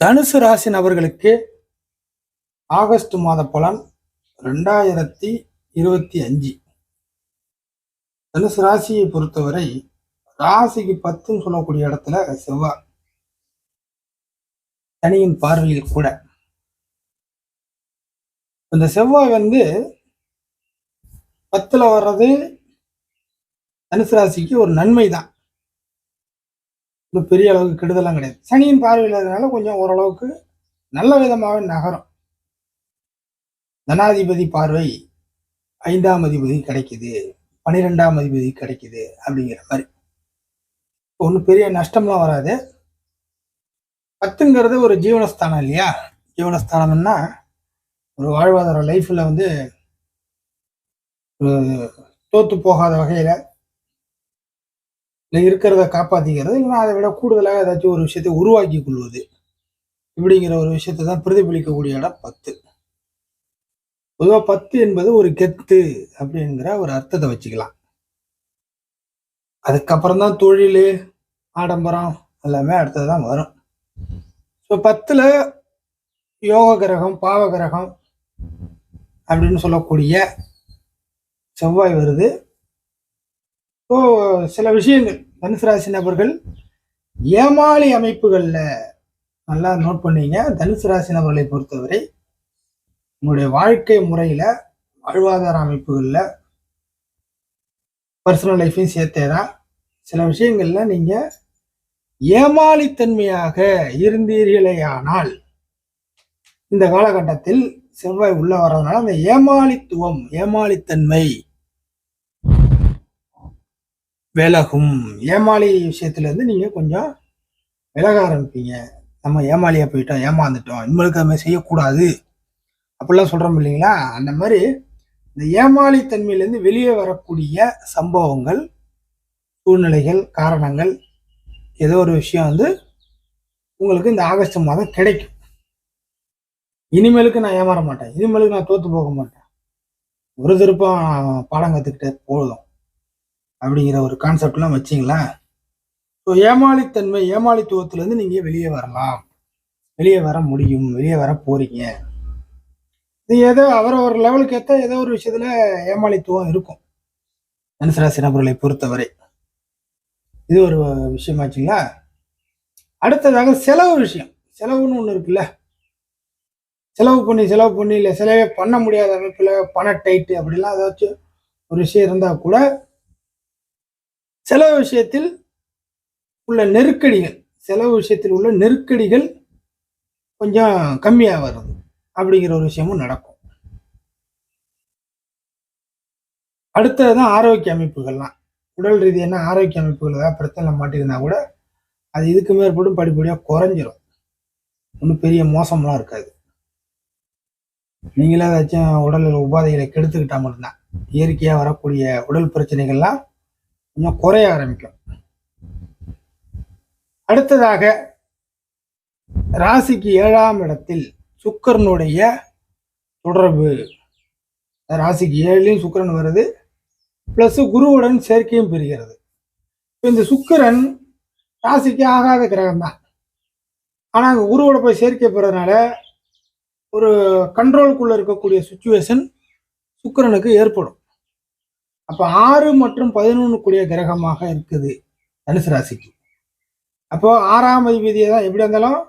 தனுசு ராசி நபர்களுக்கு ஆகஸ்ட் மாத பலன் ரெண்டாயிரத்தி இருபத்தி அஞ்சு. தனுசு ராசியை பொறுத்தவரை ராசிக்கு பத்துன்னு சொல்லக்கூடிய இடத்துல செவ்வாய் தனியின் பார்வையில் கூட. இந்த செவ்வாய் வந்து பத்துல வர்றது தனுசு ராசிக்கு ஒரு நன்மை தான் ஒரு பெரிய அளவுக்கு கெடுதலாம் கிடையாது. சனியின் பார்வையில் இருக்கிறதுனால கொஞ்சம் ஓரளவுக்கு நல்ல விதமாக நகரும். தனாதிபதி பார்வை ஐந்தாம் அதிபதி கிடைக்குது பனிரெண்டாம் அதிபதி கிடைக்குது அப்படிங்கிற மாதிரி. ஒன்றும் பெரிய நஷ்டம்லாம் வராது. பத்துங்கிறது ஒரு ஜீவனஸ்தானம் இல்லையா? ஜீவனஸ்தானம்னா ஒரு வாழ்வாதார லைஃப்பில் வந்து தோற்று போகாத வகையில் இல்லை இருக்கிறத காப்பாற்றிக்கிறது இல்லைன்னா அதை விட கூடுதலாக ஏதாச்சும் ஒரு விஷயத்தை உருவாக்கி கொள்வது. இப்படிங்கிற ஒரு விஷயத்தை தான் பிரதிபலிக்கக்கூடிய இடம் பத்து. பொதுவாக பத்து என்பது ஒரு கெத்து அப்படிங்கிற ஒரு அர்த்தத்தை வச்சுக்கலாம். அதுக்கப்புறம் தான் தொழில் ஆடம்பரம் எல்லாமே அடுத்தது தான் வரும். ஸோ பத்தில் யோக கிரகம் பாவ கிரகம் அப்படின்னு சொல்லக்கூடிய செவ்வாய் வருது. இப்போ சில விஷயங்கள். தனுசு ராசி நபர்கள் ஏமாளி அமைப்புகளில் நல்லா நோட் பண்ணீங்க. தனுசு ராசி நபர்களை பொறுத்தவரை உங்களுடைய வாழ்க்கை முறையில் வாழ்வாதார அமைப்புகளில் பர்சனல் லைஃப்பையும் சேர்த்தேரா சில விஷயங்களில் நீங்கள் ஏமாளித்தன்மையாக இருந்தீர்களேயானால் இந்த காலகட்டத்தில் செவ்வாய் உள்ள வர்றதுனால அந்த ஏமாளித்துவம் ஏமாளித்தன்மை விலகும். ஏமாளி விஷயத்துலேருந்து நீங்கள் கொஞ்சம் விலக ஆரம்பிப்பீங்க. நம்ம ஏமாளியாக போயிட்டோம் ஏமாந்துட்டோம் இனிமேலுக்கு அது மாதிரி செய்யக்கூடாது. அப்படிலாம் சொல்கிறோம் இல்லைங்களா? அந்த மாதிரி இந்த ஏமாளித்தன்மையிலேருந்து வெளியே வரக்கூடிய சம்பவங்கள் சூழ்நிலைகள் காரணங்கள் ஏதோ ஒரு விஷயம் வந்து உங்களுக்கு இந்த ஆகஸ்ட் மாதம் கிடைக்கும். இனிமேலுக்கு நான் ஏமாற மாட்டேன். இனிமேலுக்கு நான் தோற்று போக மாட்டேன். ஒரு திருப்பம் பாடம் கற்றுக்கிட்டே போதும். அப்படிங்கிற ஒரு கான்செப்ட்லாம் வச்சிங்களேன். ஸோ ஏமாளித்தன்மை ஏமாளித்துவத்திலேருந்து நீங்கள் வெளியே வரலாம். வெளியே வர முடியும். வெளியே வர போகிறீங்க இது ஏதோ அவர் ஒரு லெவலுக்கு ஏற்ற ஏதோ ஒரு விஷயத்தில் ஏமாளித்துவம் இருக்கும். தனுசராசி நபர்களை பொறுத்தவரை. இது ஒரு விஷயமாச்சுங்களா அடுத்ததாக செலவு விஷயம். செலவுன்னு ஒன்று இருக்குல்ல. செலவு பண்ணி செலவு பண்ணி இல்லை செலவே பண்ண முடியாத அமைப்பில் பண டைட்டு அப்படிலாம் ஏதாச்சும் ஒரு விஷயம் இருந்தால் கூட செலவு விஷயத்தில் உள்ள நெருக்கடிகள் செலவு விஷயத்தில் உள்ள நெருக்கடிகள் கொஞ்சம் கம்மியாக வருது அப்படிங்கிற ஒரு விஷயமும் நடக்கும். அடுத்ததுதான் ஆரோக்கிய அமைப்புகள்லாம். உடல் ரீதியான ஆரோக்கிய அமைப்புகள் ஏதாவது பிரச்சனை மாட்டிருந்தா கூட அது இதுக்கு மேற்படும் படிப்படியாக குறைஞ்சிரும். ஒன்றும் பெரிய மோசம்லாம் இருக்காது. நீங்களே ஏதாச்சும் உடல் உபாதைகளை கெடுத்துக்கிட்டா மட்டும்தான். இயற்கையாக வரக்கூடிய உடல் பிரச்சனைகள்லாம் கொஞ்சம் குறைய ஆரம்பிக்கும். அடுத்ததாக ராசிக்கு ஏழாம் இடத்தில் சுக்கரனுடைய தொடர்பு. ராசிக்கு ஏழுலையும் சுக்கரன் வருது ப்ளஸ் குருவுடன் சேர்க்கையும் பெறுகிறது. இப்போ இந்த சுக்கரன் ராசிக்கு ஆகாத கிரகம் தான் ஆனால் அங்கே குருவோட போய் சேர்க்கை போகிறதுனால ஒரு கண்ட்ரோலுக்குள்ளே இருக்கக்கூடிய சுச்சுவேஷன் சுக்கரனுக்கு ஏற்படும். அப்போ ஆறு மற்றும் பதினொன்று கூடிய கிரகமாக இருக்குது தனுசு ராசிக்கு. அப்போ ஆறாம் அதிபதியை தான் எப்படி இருந்தாலும்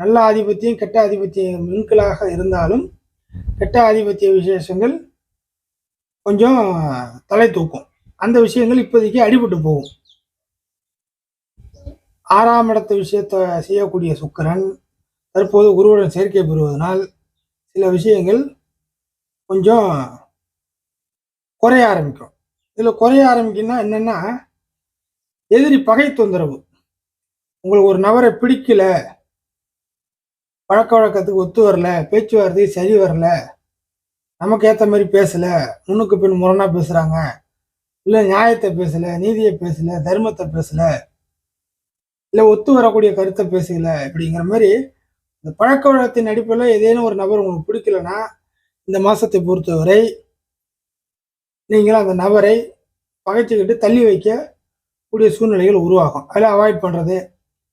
நல்ல ஆதிபத்தியம் கெட்ட ஆதிபத்தியம் மின்களாக இருந்தாலும் கெட்ட ஆதிபத்திய விசேஷங்கள் கொஞ்சம் தலை தூக்கும். அந்த விஷயங்கள் இப்போதைக்கு அடிபட்டு போகும். ஆறாம் இடத்து விஷயத்தை செய்யக்கூடிய சுக்கரன் தற்போது குருவுடன் சேர்க்கை பெறுவதனால் சில விஷயங்கள் கொஞ்சம் குறைய ஆரம்பிக்கும். இதில் குறைய ஆரம்பிக்குன்னா என்னென்னா எதிரி பகை தொந்தரவு. உங்களுக்கு ஒரு நபரை பிடிக்கல பழக்க வழக்கத்துக்கு ஒத்து வரல பேச்சுவார்த்தைக்கு சரி வரல நமக்கு ஏற்ற மாதிரி பேசலை முன்னுக்கு பின் முரணாக பேசுகிறாங்க இல்லை நியாயத்தை பேசலை நீதியை பேசல தர்மத்தை பேசலை இல்லை ஒத்து வரக்கூடிய கருத்தை பேசல இப்படிங்கிற மாதிரி இந்த பழக்க வழக்கத்தின் அடிப்படையில் ஏதேனும் ஒரு நபர் உங்களுக்கு பிடிக்கலன்னா இந்த மாதத்தை பொறுத்தவரை நீங்கள் அந்த நபரை பகைச்சிக்கிட்டு தள்ளி வைக்க கூடிய சூழ்நிலைகள் உருவாகும். அதில் அவாய்ட் பண்ணுறது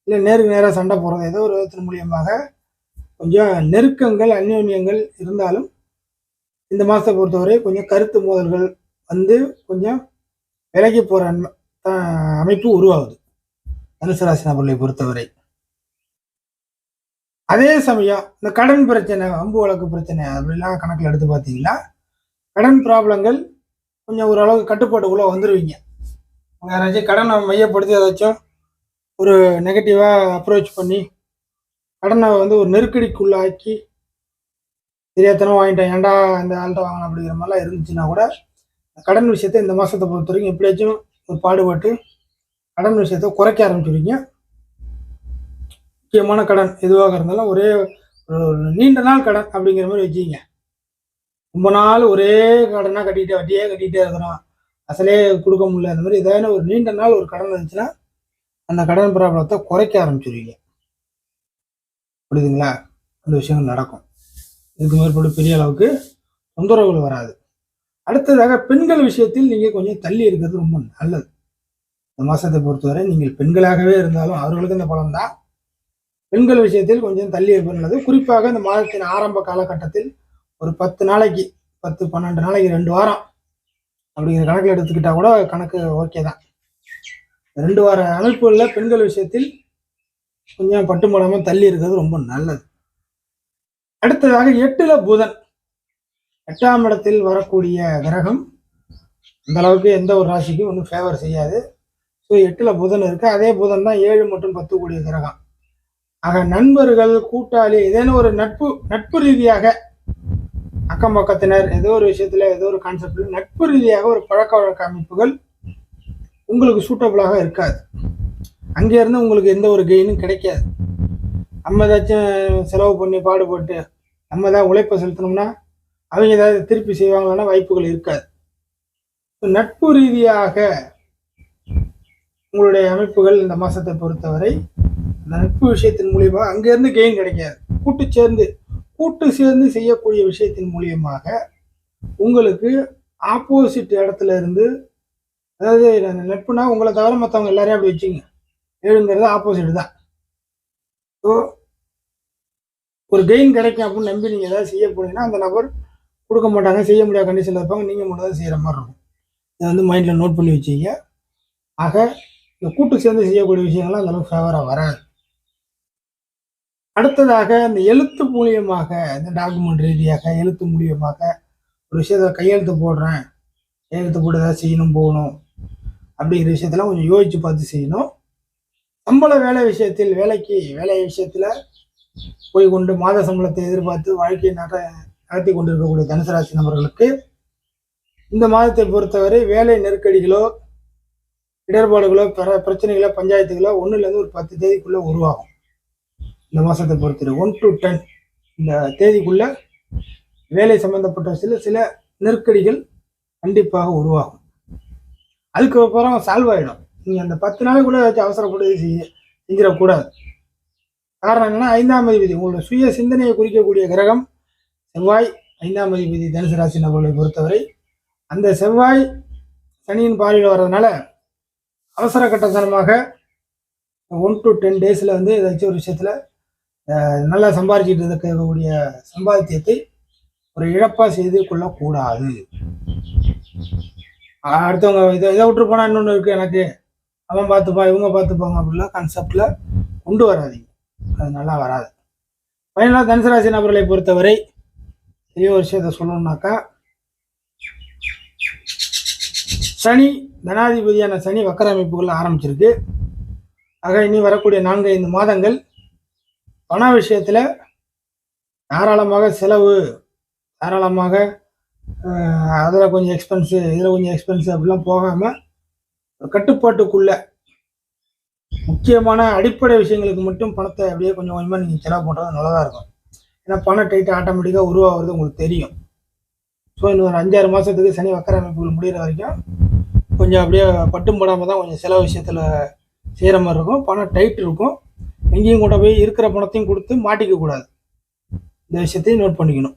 இல்லை நேருக்கு நேராக சண்டை போடுறது ஏதோ ஒரு விதத்தின் மூலியமாக கொஞ்சம் நெருக்கங்கள் அந்யோன்யங்கள் இருந்தாலும் இந்த மாதத்தை பொறுத்தவரை கொஞ்சம் கருத்து மோதல்கள் வந்து கொஞ்சம் விலகி போகிற அமைப்பு உருவாகுது. தனுசு ராசி நபர்களை பொறுத்தவரை. அதே சமயம் இந்த கடன் பிரச்சனை அம்பு வழக்கு பிரச்சனை அப்படிலாம் கணக்கில் எடுத்து பார்த்தீங்கன்னா கடன் ப்ராப்ளங்கள் கொஞ்சம் ஓரளவுக்கு கட்டுப்பாட்டுக்குள்ளே வந்துடுவீங்க உங்க யாராச்சும் கடனை மையப்படுத்தி ஏதாச்சும் ஒரு நெகட்டிவாக அப்ரோச் பண்ணி கடனை வந்து ஒரு நெருக்கடிக்குள்ளாக்கி தெரியாதனமா வாங்கிட்டேன் ஏன்டா அந்த ஆள்கிட்ட வாங்கணும் அப்படிங்கிற மாதிரிலாம் இருந்துச்சுன்னா கூட கடன் விஷயத்தை இந்த மாதத்தை பொறுத்த வரைக்கும் எப்படியாச்சும் ஒரு பாடுபட்டு கடன் விஷயத்தை குறைக்க ஆரம்பிச்சிருவீங்க. முக்கியமான கடன் எதுவாக இருந்தாலும் ஒரே ஒரு நீண்ட நாள் கடன் அப்படிங்கிற மாதிரி வச்சுக்கிங்க. ரொம்ப நாள் ஒரே கடனாக கட்டிட்டு வட்டியே கட்டிகிட்டே இருக்கிறோம் அசலே கொடுக்க முடியல. அந்த மாதிரி ஏதாவது ஒரு நீண்ட நாள் ஒரு கடன் இருந்துச்சுன்னா அந்த கடன் ப்ராப்ளத்தை குறைக்க ஆரம்பிச்சிருவீங்க. புரியுதுங்களா? அந்த விஷயங்கள் நடக்கும். இதுக்கு மேற்பட்டு பெரிய அளவுக்கு தொந்தரவுகள் வராது. அடுத்ததாக பெண்கள் விஷயத்தில் நீங்கள் கொஞ்சம் தள்ளி இருக்கிறது ரொம்ப நல்லது. இந்த மாதத்தை பொறுத்தவரை நீங்கள் பெண்களாகவே இருந்தாலும் அவர்களுக்கு இந்த பலம் தான் பெண்கள் விஷயத்தில் கொஞ்சம் தள்ளி இருப்பது நல்லது. குறிப்பாக இந்த மாதத்தின் ஆரம்ப காலகட்டத்தில் ஒரு பத்து நாளைக்கு பத்து பன்னெண்டு நாளைக்கு ரெண்டு வாரம் அப்படிங்கிற கணக்கில் எடுத்துக்கிட்டா கூட கணக்கு ஓகே தான். ரெண்டு வார அமைப்புகளில் பெண்கள் விஷயத்தில் கொஞ்சம் பட்டுமடாமல் தள்ளி இருக்கிறது ரொம்ப நல்லது. அடுத்ததாக எட்டில் புதன். எட்டாம் இடத்தில் வரக்கூடிய கிரகம் அந்த அளவுக்கு எந்த ஒரு ராசிக்கும் ஒன்றும் ஃபேவர் செய்யாது. ஸோ எட்டில் புதன் இருக்குது அதே புதன் தான் ஏழு மற்றும் பத்து கூடிய கிரகம். ஆக நண்பர்கள் கூட்டாளி ஏதேனும் ஒரு நட்பு நட்பு ரீதியாக அக்கம் பக்கத்தினர் ஏதோ ஒரு விஷயத்தில் ஏதோ ஒரு கான்செப்டில் நட்பு ரீதியாக ஒரு பழக்க வழக்க அமைப்புகள் உங்களுக்கு சூட்டபிளாக இருக்காது. அங்கேருந்து உங்களுக்கு எந்த ஒரு கெயினும் கிடைக்காது. நம்ம ஏதாச்சும் செலவு பண்ணி பாடுபட்டு நம்ம ஏதாவது உழைப்பை செலுத்தினோம்னா அவங்க ஏதாவது திருப்பி செய்வாங்களான வாய்ப்புகள் இருக்காது. நட்பு ரீதியாக உங்களுடைய அமைப்புகள் இந்த மாதத்தை பொறுத்தவரை அந்த நட்பு விஷயத்தின் மூலியமாக அங்கேருந்து கெயின் கிடைக்காது. கூட்டு சேர்ந்து கூட்டு சேர்ந்து செய்யக்கூடிய விஷயத்தின் மூலியமாக உங்களுக்கு ஆப்போசிட் இடத்துல இருந்து அதாவது நட்புனா உங்களை தவிர மற்றவங்க எல்லாரையும் அப்படி வச்சுங்க. ஏழுங்கிறது ஆப்போசிட் தான். ஸோ ஒரு கெயின் கிடைக்கும் அப்படின்னு நம்பி நீங்கள் ஏதாவது செய்ய போனீங்கன்னா அந்த நபர் கொடுக்க மாட்டாங்க செய்ய முடியாத கண்டிஷனில் இருப்பாங்க நீங்கள் மட்டும் தான் செய்கிற மாதிரி இருக்கும். இதை வந்து மைண்டில் நோட் பண்ணி வச்சிங்க. ஆக இந்த கூட்டு சேர்ந்து செய்யக்கூடிய விஷயங்கள்லாம் அந்தளவுக்கு ஃபேவராக வராது. அடுத்ததாக இந்த எழுத்து மூலியமாக இந்த டாக்குமெண்ட் ரீதியாக எழுத்து மூலியமாக ஒரு விஷயத்த கையெழுத்து போடுறேன். கையெழுத்து போட்டு ஏதாவது செய்யணும் போகணும். அப்படிங்கிற விஷயத்தெல்லாம் கொஞ்சம் யோசித்து பார்த்து செய்யணும். சம்பள வேலை விஷயத்தில் வேலைக்கு வேலை விஷயத்தில் போய் கொண்டு மாத சம்பளத்தை எதிர்பார்த்து வாழ்க்கையை நட நடத்தி கொண்டிருக்கக்கூடிய தனுசு ராசி நபர்களுக்கு இந்த மாதத்தை பொறுத்தவரை வேலை நெருக்கடிகளோ இடர்பாடுகளோ பிற பிரச்சனைகளோ பஞ்சாயத்துகளோ ஒன்றுலேருந்து ஒரு பத்து தேதிக்குள்ளே உருவாகும். இந்த மாதத்தை பொறுத்தவரை ஒன் டு டென் இந்த தேதிக்குள்ள வேலை சம்பந்தப்பட்ட சில சில நெருக்கடிகள் கண்டிப்பாக உருவாகும். அதுக்கப்புறம் சால்வ் ஆகிடும் நீங்கள் அந்த பத்து நாளைக்குள்ள ஏதாச்சும் அவசரப்பட்டு செய்ய செஞ்சிடக்கூடாது காரணம் என்னன்னா ஐந்தாம் அதிபதி உங்களோட சுய சிந்தனையை குறிக்கக்கூடிய கிரகம் செவ்வாய் ஐந்தாம் அதிபதி தனுசு ராசி நபர்களை பொறுத்தவரை அந்த செவ்வாய் சனியின் பாலியில் வர்றதுனால அவசர கட்டத்தனமாக ஒன் டு டென் டேஸில் வந்து ஏதாச்சும் ஒரு விஷயத்தில் நல்லா சம்பாதிச்சுட்டு இருக்கக்கூடிய சம்பாத்தியத்தை ஒரு இழப்பாக செய்து கொள்ளக்கூடாது. அடுத்தவங்க இதை இதை விட்டு போனால் இன்னொன்று இருக்குது எனக்கு அவன் பார்த்துப்பா இவங்க பார்த்துப்பாங்க அப்படிலாம் கான்செப்டில் கொண்டு வராதிங்க. அது நல்லா வராது. ஃபைனலாக தனுசராசி நபர்களை பொறுத்தவரை பெரிய ஒரு விஷயத்தை சொல்லணும்னாக்கா சனி தனாதிபதியான சனி வக்கர அமைப்புகள் ஆரம்பிச்சிருக்கு. ஆக இனி வரக்கூடிய நான்கு ஐந்து மாதங்கள் பண விஷயத்தில் தாராளமாக செலவு தாராளமாக அதில் கொஞ்சம் எக்ஸ்பென்ஸு இதில் கொஞ்சம் எக்ஸ்பென்ஸு அப்படிலாம் போகாமல் கட்டுப்பாட்டுக்குள்ள முக்கியமான அடிப்படை விஷயங்களுக்கு மட்டும் பணத்தை அப்படியே கொஞ்சம் கொஞ்சமாக நீங்கள் செலவு பண்ணுறது நல்லதாக இருக்கும். ஏன்னா பணம் டைட்டு ஆட்டோமேட்டிக்காக உருவாகிறது உங்களுக்கு தெரியும். ஸோ இன்னும் ஒரு அஞ்சாறு மாதத்துக்கு சனி வக்கர அமைப்புகள் முடிகிற வரைக்கும் கொஞ்சம் அப்படியே பட்டும் படாமல் தான் கொஞ்சம் செலவு விஷயத்தில் செய்கிற மாதிரி இருக்கும். பணம் டைட் இருக்கும். எங்கேயும் கொண்டு போய் இருக்கிற பணத்தையும் கொடுத்து மாட்டிக்க கூடாது இந்த விஷயத்தையும் நோட் பண்ணிக்கணும்.